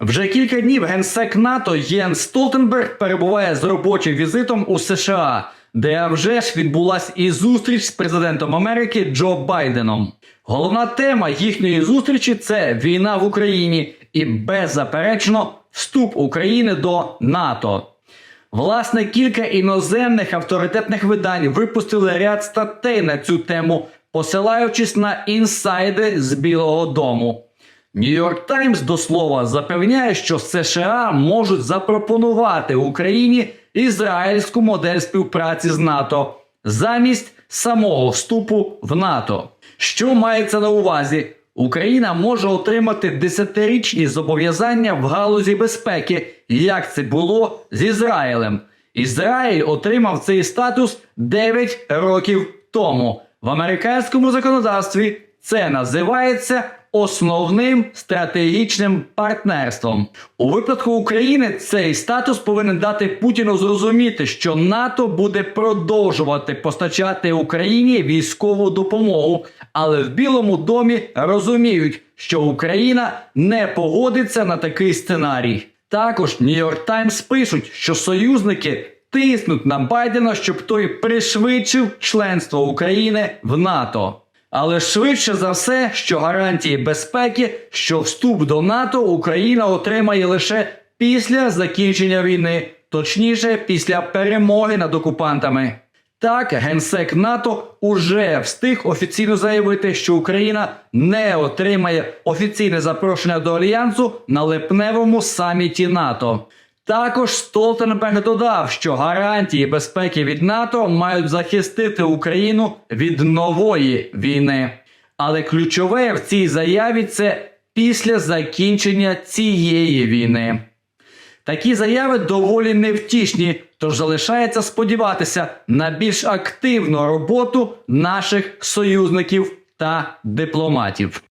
Вже кілька днів генсек НАТО Єн Столтенберг перебуває з робочим візитом у США, де вже ж відбулась і зустріч з президентом Америки Джо Байденом. Головна тема їхньої зустрічі це війна в Україні і беззаперечно вступ України до НАТО. Власне, кілька іноземних авторитетних видань випустили ряд статей на цю тему, посилаючись на інсайди з Білого Дому. Нью-Йорк Таймс до слова запевняє, що США можуть запропонувати Україні ізраїльську модель співпраці з НАТО замість самого вступу в НАТО. Що мається на увазі? Україна може отримати десятирічні зобов'язання в галузі безпеки, як це було з Ізраїлем. Ізраїль отримав цей статус 9 років тому. В американському законодавстві це називається основним стратегічним партнерством. У випадку України цей статус повинен дати Путіну зрозуміти, що НАТО буде продовжувати постачати Україні військову допомогу, але в Білому домі розуміють, що Україна не погодиться на такий сценарій. Також Нью-Йорк Таймс пишуть, що союзники тиснуть на Байдена, щоб той пришвидшив членство України в НАТО. Але швидше за все, що гарантії безпеки, що вступ до НАТО Україна отримає лише після закінчення війни, точніше, після перемоги над окупантами. Так, генсек НАТО уже встиг офіційно заявити, що Україна не отримає офіційне запрошення до альянсу на липневому саміті НАТО. Також Столтенберг додав, що гарантії безпеки від НАТО мають захистити Україну від нової війни. Але ключове в цій заяві це після закінчення цієї війни. Такі заяви доволі невтішні, тож залишається сподіватися на більш активну роботу наших союзників та дипломатів.